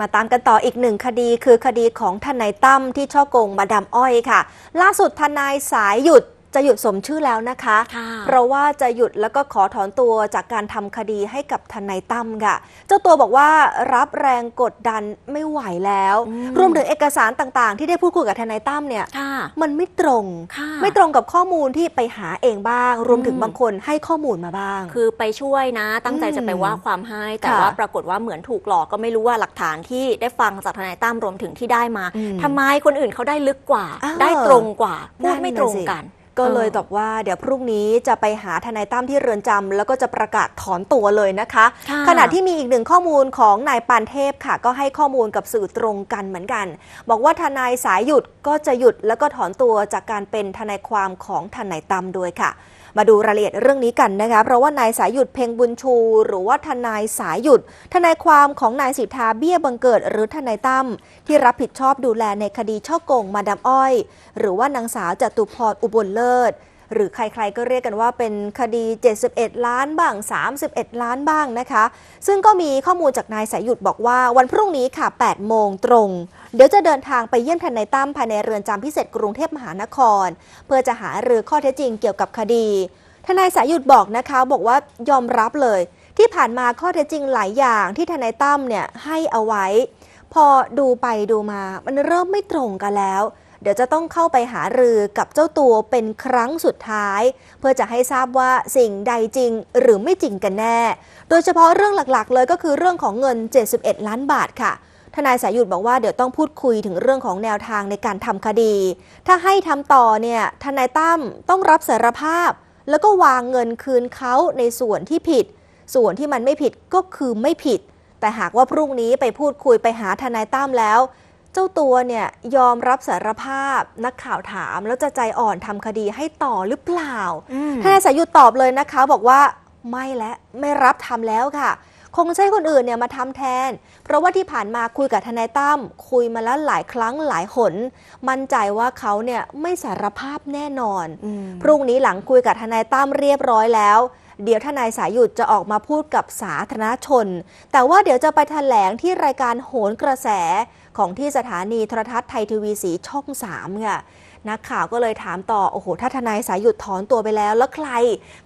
มาตามกันต่ออีกหนึ่งคดีคือคดีของทนายตั้มที่ช่อโกงมาดามอ้อยค่ะ ล่าสุดทนายสายหยุด จะหยุดสมชื่อแล้วนะคะค่ะเพราะว่าจะหยุดแล้วก็ขอถอนตัวจากการทำคดีให้กับทนายตั้มค่ะ เจ้าตัวบอกว่ารับแรงกดดันไม่ไหวแล้วอืมรวมถึงเอกสารต่างๆ ที่ได้พูดคุยกับทนายตั้มเนี่ยค่ะมันไม่ตรงค่ะไม่ตรงกับข้อมูลที่ไปหาเองบ้าง รวมถึงอืมบางคนให้ข้อมูลมาบ้าง คือไปช่วยนะ ตั้งใจอืมจะไปว่าความให้ แต่ค่ะว่าปรากฏว่าเหมือนถูกหลอกก็ไม่รู้ว่าหลักฐานที่ได้ฟังจากทนายตั้มรวมถึงที่ได้มาอืมทำไมคนอื่นเขาได้ลึกกว่าอ้าวได้ตรงกว่าพูนั่ดนไม่น่ะตรงสิกัน ก็เลยเออบอกว่าเดี๋ยวพรุ่งนี้จะไปหาทนายตั้มที่เรือนจำแล้วก็จะประกาศถอนตัวเลยนะคะค่ะขณะที่มีอีกหนึ่งข้อมูลของนายปานเทพค่ะ ก็ให้ข้อมูลกับสื่อตรงกันเหมือนกัน บอกว่าทนายสายหยุดก็จะหยุดแล้วก็ถอนตัวจากการเป็นทนายความของทนายตั้มด้วยค่ะ มาดูรายละเอียดเรื่องนี้กันนะคะ เพราะว่านายสายหยุดเพ่งบุญชู หรือว่าทนายสายหยุด ทนายความของนายสิทธาเบี้ยบังเกิด หรือทนายตั้มที่รับผิดชอบดูแลในคดีช่อโกงมาดามอ้อย หรือว่านางสาวจตุพรอุบลเลิศ หรือใครๆก็เรียกกันว่าเป็นคดี 71 ล้านบ้าง 31 ล้านบ้างนะคะ ซึ่งก็มีข้อมูลจากนายสายหยุดบอกว่าวันพรุ่งนี้ค่ะ 8 โมงตรง เดี๋ยวจะเดินทางไปเยี่ยมทนายตั้มภายในเรือนจำพิเศษกรุงเทพมหานคร เพื่อจะหารือข้อเท็จจริงเกี่ยวกับคดีทนายสายหยุดบอกนะคะบอกว่ายอมรับเลย ที่ผ่านมาข้อเท็จจริงหลายอย่างที่ทนายตั้มเนี่ยให้เอาไว้ พอดูไปดูมามันเริ่มไม่ตรงกันแล้ว ดี๋ยวจะต้องเข้าไปหารือกับเจ้าตัวเป็นครั้งสุดท้าย เพื่อจะให้ทราบว่าสิ่งใดจริงหรือไม่จริงกันแน่ โดยเฉพาะเรื่องหลักๆ เลยก็คือเรื่องของเงิน 71 ล้านบาทค่ะทนายสายหยุดบอกว่าเดี๋ยวต้องพูดคุยถึงเรื่องของแนวทางในการทำคดี ถ้าให้ทำต่อเนี่ยทนายตั้มต้องรับสารภาพ แล้วก็วางเงินคืนเขาในส่วนที่ผิด ส่วนที่มันไม่ผิดก็คือไม่ผิด แต่หากว่าพรุ่งนี้ไปพูดคุยไปหาทนายตั้มแล้ว เจ้าตัวเนี่ยยอมรับสารภาพนักข่าวถามแล้วจะใจอ่อนทำคดีให้ต่อหรือเปล่าอืมทนายสายหยุดตอบเลยนะคะ บอกว่าไม่และไม่รับทำแล้วค่ะ คงใช้คนอื่นเนี่ยมาทำแทน เพราะว่าที่ผ่านมาคุยกับทนายตั้มคุยมาแล้วหลายครั้งหลายหน มั่นใจว่าเขาเนี่ยไม่สารภาพแน่นอนอืมพรุ่งนี้หลังคุยกับทนายตั้มเรียบร้อยแล้ว เดี๋ยวทนายสายหยุดจะออกมาพูดกับสาธารณชน แต่ว่าเดี๋ยวจะไปแถลงที่รายการโหนกระแสของที่สถานีโทรทัศน์ไทยทีวีสีช่อง3ค่ะนักข่าวก็เลยถามต่อ โอ้โห ถ้าทนายสายหยุดถอนตัวไปแล้ว แล้วใคร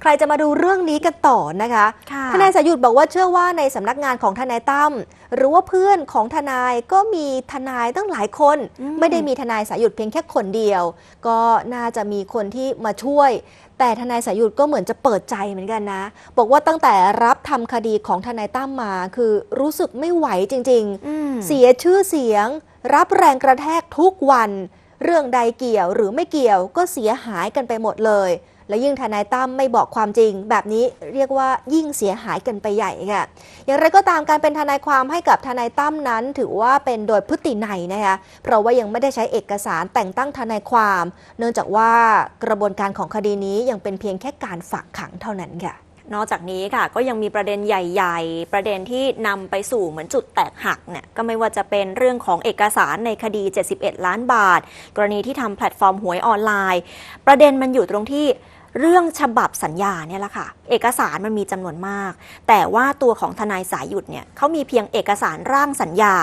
ใครจะมาดูเรื่องนี้กันต่อนะคะค่ะทนายสายหยุดบอกว่าเชื่อว่าในสำนักงานของทนายตั้มหรือว่าเพื่อนของทนายก็มีทนายตั้งหลายคนอืมไม่ได้มีทนายสายหยุดเพียงแค่คนเดียว ก็น่าจะมีคนที่มาช่วย แต่ทนายสายหยุดก็เหมือนจะเปิดใจเหมือนกันนะ บอกว่าตั้งแต่รับทำคดีของทนายตั้มมา คือรู้สึกไม่ไหวจริงๆอืมเสียชื่อเสียง รับแรงกระแทกทุกวัน เรื่องใดเกี่ยวหรือไม่เกี่ยวก็เสียหายกันไปหมดเลย และยิ่งทนายตั้มไม่บอกความจริง แบบนี้เรียกว่ายิ่งเสียหายกันไปใหญ่ค่ะ อย่างไรก็ตามการเป็นทนายความให้กับทนายตั้มนั้น ถือว่าเป็นโดยพฤตินัยนะคะเพราะว่ายังไม่ได้ใช้เอกสารแต่งตั้งทนายความ เนื่องจากว่ากระบวนการของคดีนี้ยังเป็นเพียงแค่การฝากขังเท่านั้นค่ะนอกจากนี้ค่ะก็ยังมีประเด็นใหญ่ ๆ ประเด็นที่นำไปสู่เหมือนจุดแตกหักเนี่ยก็ไม่ว่าจะเป็นเรื่องของเอกสารในคดี 71 ล้านบาท กรณีที่ทำแพลตฟอร์มหวยออนไลน์ ประเด็นมันอยู่ตรงที่ เรื่องฉบับสัญญาเนี่ยแหละค่ะ เอกสารมันมีจำนวนมาก แต่ว่าตัวของทนายสายหยุดเนี่ยเขามีเพียงเอกสารร่างสัญญา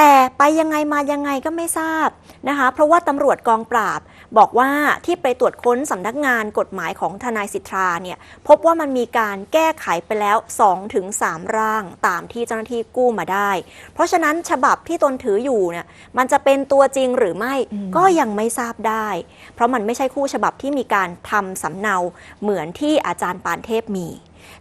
แต่ไปยังไงมายังไงก็ไม่ทราบนะคะ เพราะว่าตำรวจกองปราบ บอกว่าที่ไปตรวจค้นสำนักงานกฎหมายของทนายสิทธาเนี่ยพบว่ามันมีการแก้ไขไปแล้ว 2-3 ร่างตามที่เจ้าหน้าที่กู้มาได้ เพราะฉะนั้นฉบับที่ตนถืออยู่เนี่ยมันจะเป็นตัวจริงหรือไม่อืมก็ยังไม่ทราบได้ เพราะมันไม่ใช่คู่ฉบับที่มีการทำสำเนาเหมือนที่อาจารย์ปานเทพมี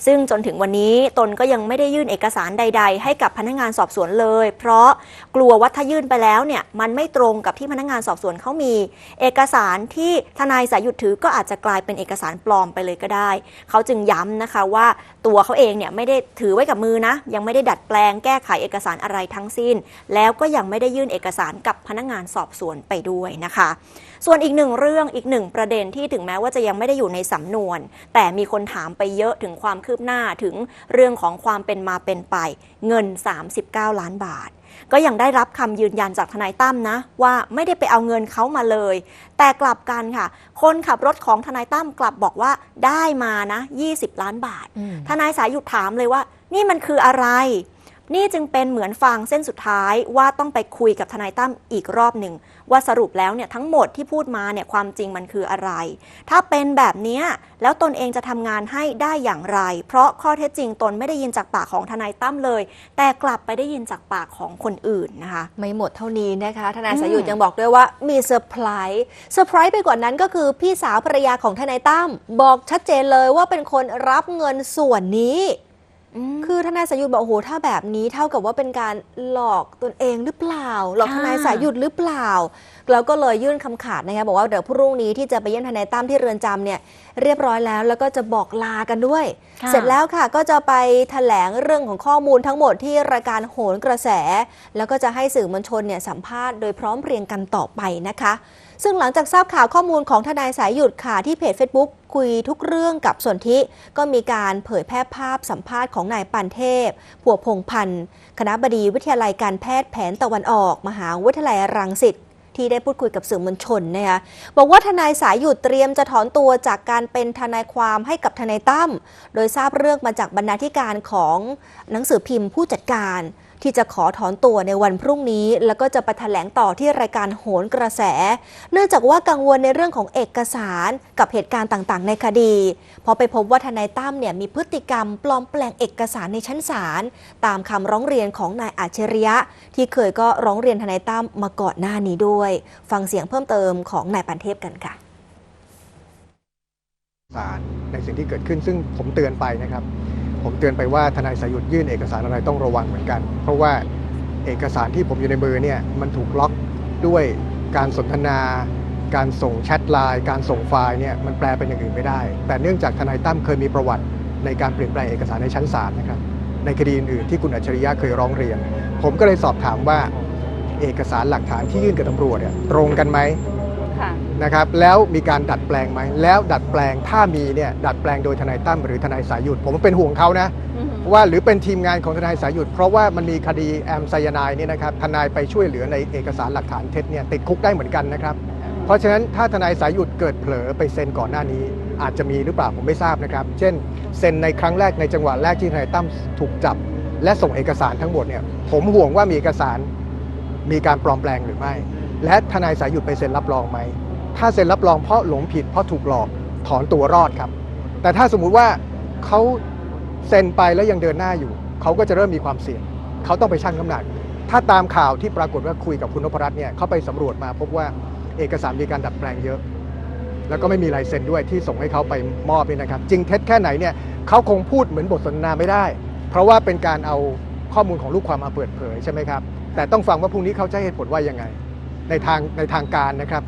ซึ่งจนถึงวันนี้ตนก็ยังไม่ได้ยื่นเอกสารใด ๆ ให้กับพนักงานสอบสวนเลย เพราะกลัวว่าถ้ายื่นไปแล้วเนี่ยมันไม่ตรงกับที่พนักงานสอบสวนเขามี เอกสารที่ทนายสายหยุดถือก็อาจจะกลายเป็นเอกสารปลอมไปเลยก็ได้ เขาจึงย้ำนะคะว่าตัวเขาเองเนี่ยไม่ได้ถือไว้กับมือนะ ยังไม่ได้ดัดแปลงแก้ไขเอกสารอะไรทั้งสิ้น แล้วก็ยังไม่ได้ยื่นเอกสารกับพนักงานสอบสวนไปด้วยนะคะ ส่วนอีกหนึ่งเรื่องอีกหนึ่งประเด็นที่ถึงแม้ว่าจะยังไม่ได้อยู่ในสำนวน แต่มีคนถามไปเยอะถึงความคืบหน้าถึงเรื่องของความเป็นมาเป็นไป เงิน 39 ล้านบาท ก็ยังได้รับคำยืนยันจากทนายตั้มนะ ว่าไม่ได้ไปเอาเงินเขามาเลย แต่กลับกันค่ะ คนขับรถของทนายตั้มกลับบอกว่าได้มานะ 20 ล้านบาท ทนายสายหยุดถามเลยว่า นี่มันคืออะไร นี่จึงเป็นเหมือนฟางเส้นสุดท้ายว่าต้องไปคุยกับทนายตั้มอีกรอบหนึ่ง ว่าสรุปแล้วเนี่ยทั้งหมดที่พูดมาเนี่ยความจริงมันคืออะไร ถ้าเป็นแบบเนี้ยแล้วตนเองจะทำงานให้ได้อย่างไร เพราะข้อเท็จจริงตนไม่ได้ยินจากปากของทนายตั้มเลย แต่กลับไปได้ยินจากปากของคนอื่นนะคะ ไม่หมดเท่านี้นะคะ ทนายอืมสายุทธยังบอกด้วยว่ามีเซอร์ไพรส์เซอร์ไพรส์ไปกว่านั้นก็คือพี่สาวภรรยาของทนายตั้มบอกชัดเจนเลยว่าเป็นคนรับเงินส่วนนี้ม คือทนายสายุทธบอกโอ้โหถ้าแบบนี้เท่ากับว่าเป็นการหลอกตนเองหรือเปล่า หลอกค่ะทนายสายุทธหรือเปล่า แล้วก็เลยยื่นคำขาดนะคะบอกว่าเดี๋ยวพรุ่งนี้ที่จะไปเยี่ยมทนายตั้มที่เรือนจำเนี่ยเรียบร้อยแล้ว แล้วก็จะบอกลากันด้วยค่ะเสร็จแล้วค่ะก็จะไปแถลงเรื่องของข้อมูลทั้งหมดที่รายการโหนกระแส แล้วก็จะให้สื่อมวลชนเนี่ยสัมภาษณ์โดยพร้อมเพรียงกันต่อไปนะคะ ซึ่งหลังจากทราบข่าวข้อมูลของทนายสายหยุดค่ะที่เพจ Facebook คุยทุกเรื่องกับสนธิก็มีการเผยแพร่ภาพสัมภาษณ์ของนายปันเทพ ผัวพงพันธ์คณะบดีวิทยาลัยการแพทย์แผนตะวันออก มหาวิทยาลัยรังสิตที่ได้พูดคุยกับสื่อมวลชนนะคะบอกว่าทนายสายหยุดเตรียมจะถอนตัวจากการเป็นทนายความให้กับทนายตั้ม โดยทราบเรื่องมาจากบรรณาธิการของหนังสือพิมพ์ผู้จัดการ ที่จะขอถอนตัวในวันพรุ่งนี้ แล้วก็จะไปแถลงต่อที่รายการโหนกระแส เนื่องจากว่ากังวลในเรื่องของเอกสารกับเหตุการณ์ต่างๆ ในคดีพอไปพบว่าทนายตั้มเนี่ยมีพฤติกรรมปลอมแปลงเอกสารในชั้นศาลตามคำร้องเรียนของนายอาชริยะ ที่เคยก็ร้องเรียนทนายตั้มมาก่อนหน้านี้ด้วย ฟังเสียงเพิ่มเติมของนายปันเทพกันค่ะสารในสิ่งที่เกิดขึ้นซึ่งผมเตือนไปนะครับ ผมเตือนไปว่าทนายสายุทธยื่นเอกสารอะไรต้องระวังเหมือนกัน เพราะว่าเอกสารที่ผมอยู่ในมือเนี่ยมันถูกล็อกด้วยการสนทนา การส่งแชทไลน์การส่งไฟล์เนี่ยมันแปลเป็นอย่างอื่นไม่ได้ แต่เนื่องจากทนายตั้มเคยมีประวัติ ในการเปลี่ยนแปลงเอกสารในชั้นศาลนะครับในคดีอื่นๆที่คุณอัจฉริยะเคยร้องเรียน ผมก็เลยสอบถามว่าเอกสารหลักฐานที่ยื่นกับตำรวจเนี่ยตรงกันไหม นะครับแล้วมีการดัดแปลงไหมแล้วดัดแปลงถ้ามีเนี่ยดัดแปลงโดยทนายตั้มหรือทนายสายหยุดผมเป็นห่วงเขานะว่าหรือเป็นทีมงานของทนายสายหยุดเพราะว่ามันมีคดีแอมไซยาไนด์เนี่ยนะครับทนายไปช่วยเหลือในเอกสารหลักฐานเท็จเนี่ยติดคุกได้เหมือนกันนะครับเพราะฉะนั้นถ้าทนายสายหยุดเกิดเผลอไปเซ็นก่อนหน้านี้ อาจจะมีหรือเปล่าผมไม่ทราบนะครับ เช่น เซ็นในครั้งแรกในจังหวะแรกที่ทนายตั้มถูกจับ และส่งเอกสารทั้งหมดเนี่ยผมห่วงว่ามีเอกสารมีการปลอมแปลงหรือไม่ และทนายสายหยุดไปเซ็นรับรองไหม ถ้าเซ็นรับรองเพราะหลงผิดเพราะถูกหลอกถอนตัวรอดครับ แต่ถ้าสมมุติว่าเขาเซ็นไปแล้วยังเดินหน้าอยู่ เขาก็จะเริ่มมีความเสี่ยง เขาต้องไปชั่งน้ำหนัก ถ้าตามข่าวที่ปรากฏว่าคุยกับคุณนพรัตน์เนี่ยเขาไปสำรวจมาพบว่าเอกสารมีการดัดแปลงเยอะ แล้วก็ไม่มีลายเซ็นด้วยที่ส่งให้เขาไปมอบนี่นะครับ จริงเท็จแค่ไหนเนี่ยเขาคงพูดเหมือนบทสนทนาไม่ได้ เพราะว่าเป็นการเอาข้อมูลของลูกความมาเปิดเผยใช่ไหมครับ แต่ต้องฟังว่าพรุ่งนี้เขาจะเหตุผลว่ายังไง ในทางในทางการนะครับ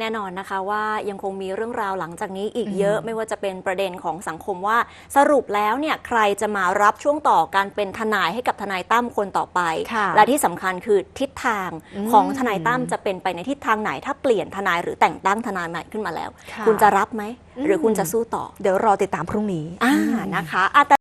แน่นอนนะคะว่ายังคงมีเรื่องราวหลังจากนี้อีกเยอะอืมไม่ว่าจะเป็นประเด็นของสังคมว่าสรุปแล้วเนี่ยใครจะมารับช่วงต่อการเป็นทนายให้กับทนายตั้มคนต่อไปค่ะและที่สำคัญคือทิศทางอืมของทนายตั้มจะเป็นไปในทิศทางไหน ถ้าเปลี่ยนทนายหรือแต่งตั้งทนายใหม่ขึ้นมาแล้วค่ะคุณจะรับไหมอืมหรือคุณจะสู้ต่อ เดี๋ยวรอติดตามพรุ่งนี้อ่านะคะอะแต่